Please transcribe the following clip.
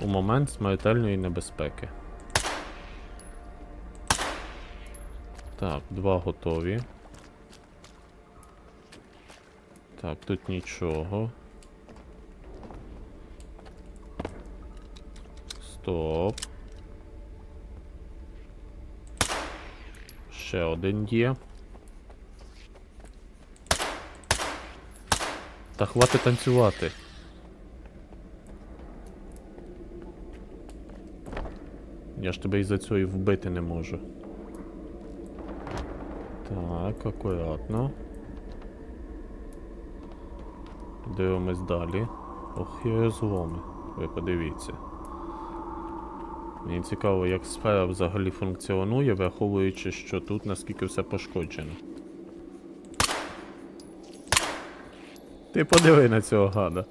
у момент смертельної небезпеки. Так, два готові. Так, тут нічого. Стоп. Ще один є. Та хватить танцювати. Я ж тебе із-за цього і вбити не можу. Так, акуратно. Дивимось далі. Ох, і розломи. Ви подивіться. Мені цікаво, як сфера взагалі функціонує, враховуючи, що тут наскільки все пошкоджено. Ти подиви на цього гада.